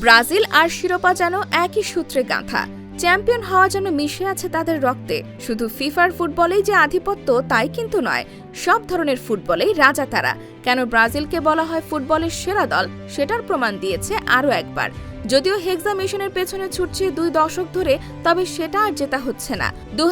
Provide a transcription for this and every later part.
Brazil আর শিরোপা যেন একই সূত্রে গাঁথা। চ্যাম্পিয়ন হওয়া যেন মিশে আছে তাদের রক্তে। শুধু ফিফার ফুটবলেই যে আধিপত্য, তাই কিন্তু নয়। সব ধরনের ফুটবলেই রাজা তারা। কেন ব্রাজিলকে বলা হয় ফুটবলের সেরা দল, সেটার প্রমাণ দিয়েছে আরও একবার। যদিও হেক্সা মিশনের পেছনে ছুটছে দুই দশক ধরে, তবে সেটা আর জেতা হচ্ছে না। দু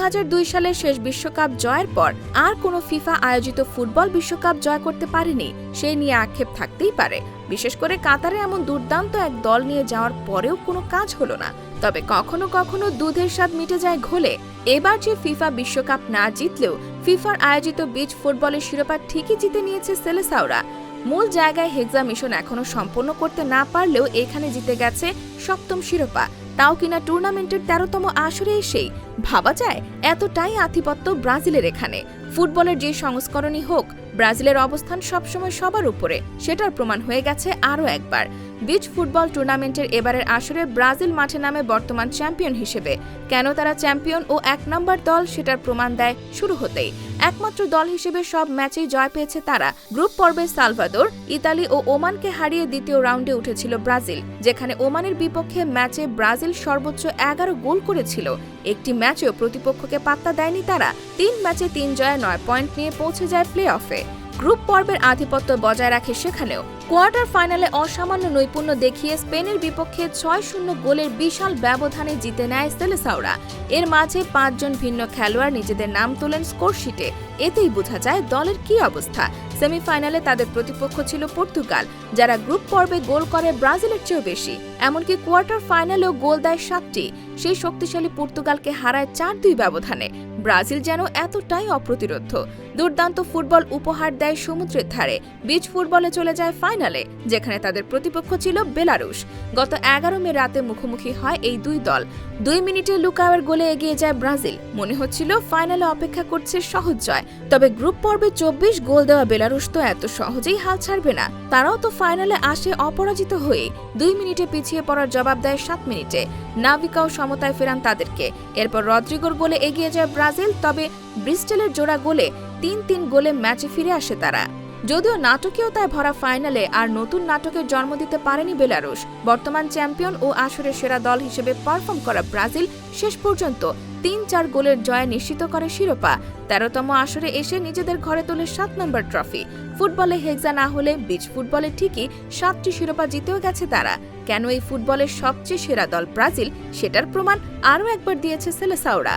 সালের শেষ বিশ্বকাপ জয়ের পর আর কোনো ফিফা আয়োজিত ফুটবল বিশ্বকাপ জয় করতে পারেনি, সেই নিয়ে আক্ষেপ থাকতেই পারে। বিশেষ করে কাতারে এমন দুর্দান্ত এক দল নিয়ে যাওয়ার পরেও কোনো কাজ হলো না। তবে কখনো কখনো দুধের স্বাদ মিটে যায় ঘোলে। এবার যে ফিফা বিশ্বকাপ না জিতলেও, ফিফার আয়োজিত বিচ ফুটবলের শিরোপা ঠিকই জিতে নিয়েছে সেলেসাওরা। মূল জায়গায় হেক্সা মিশন এখনও সম্পন্ন করতে না পারলেও এখানে জিতে গেছে সপ্তম শিরোপা। তাও কিনা টুর্নামেন্টের তেরোতম আসরে এসেই, ভাবা যায়, এতটাই আধিপত্য ব্রাজিলের এখানে। ফুটবলের যে সংস্করণই হোক, ব্রাজিলের অবস্থান সবসময় সবার উপরে। সেটার প্রমাণ হয়ে গেছে আরও একবার। বিচ ফুটবল টুর্নামেন্টের এবারের আসরে ব্রাজিল মাঠে নামে বর্তমান চ্যাম্পিয়ন হিসেবে। কেন তারা চ্যাম্পিয়ন ও এক নম্বর দল সেটার প্রমাণ দেয় শুরু হতেই। একমাত্র দল হিসেবে সব ম্যাচেই জয় পেয়েছে তারা। গ্রুপ পর্বে সালভাদোর, ইতালি ও ওমানকে হারিয়ে দ্বিতীয় রাউন্ডে উঠেছিল ব্রাজিল, যেখানে ওমানের বিপক্ষে ম্যাচে ব্রাজিল সর্বোচ্চ এগারো গোল করেছিল। একটি ম্যাচেও প্রতিপক্ষকে পাত্তা দেয়নি তারা। তিন ম্যাচে তিন জয়ে নয় পয়েন্ট নিয়ে পৌঁছে যায় প্লে অফে গ্রুপ পর্বের আধিপত্য বজায় রাখে সেখানেও। কোয়ার্টার ফাইনালে অসামান্য নৈপুণ্য দেখিয়ে স্পেনের বিপক্ষে ছয় শূন্য গোলের বিশাল ব্যবধানে জিতে নেয় সেলেসাওরা। এর মাঝে পাঁচজন ভিন্ন খেলোয়াড় নিজেদের নাম তোলেন স্কোরশিটে। এতেই বোঝা যায় দলের কী অবস্থা। সেমিফাইনালে তাদের প্রতিপক্ষ ছিল পর্তুগাল, যারা গ্রুপ পর্বে গোল করে ব্রাজিলের চেয়েও বেশি। এমনকি কোয়ার্টার ফাইনালেও গোল দেয় সাতটি। সেই শক্তিশালী পর্তুগালকে হারায় চার দুই ব্যবধানে। ব্রাজিল যেন এতটাই অপ্রতিরোধ্য দুর্দান্ত ফুটবল উপহার দেয় সমুদ্রের ধারে। বিচ ফুটবলে চলে যায় ফাইনালে, যেখানে তাদের প্রতিপক্ষ ছিল বেলারুশ। গত এগারো মে রাতে মুখোমুখি হয় এই দুই দল। দুই মিনিটে লুকাওয়ের গোলে এগিয়ে যায় ব্রাজিল। মনে হচ্ছিল ফাইনালে অপেক্ষা করছে সহজ জয়। তবে গ্রুপ পর্বে চব্বিশ গোল দেওয়া বেলারুশ তো এত সহজেই হাল ছাড়বে না। তারাও তো ফাইনালে আসে অপরাজিত হয়ে দুই মিনিটে পিছিয়ে পড়ার জবাব দেয় সাত মিনিটে। নাবিকাও সমতায় ফেরান তাদেরকে। এরপর রদ্রিগোর গোলে এগিয়ে যায় ব্রাজিল, তবে ব্রিস্টেলের জোড়া গোলে তিন তিন গোলে ম্যাচে ফিরে আসে তারা। যদিও নাটকীয়তায় ভরা ফাইনালে আর নতুন নাটকের জন্ম দিতে পারেনি বেলারুশ। বর্তমান চ্যাম্পিয়ন ও আসরের সেরা দল হিসেবে পারফর্ম করা ব্রাজিল শেষ পর্যন্ত তিন চার গোলের জয় নিশ্চিত করে শিরোপা। তেরোতম আসরে এসে নিজেদের ঘরে তোলে সাত নম্বর ট্রফি ফুটবলে হেক্সা না হলে বিচ ফুটবলে ঠিকই সাতটি শিরোপা জিতেও গেছে তারা। কেন এই ফুটবলের সবচেয়ে সেরা দল ব্রাজিল, সেটার প্রমাণ আরও একবার দিয়েছে সেলেসাওরা।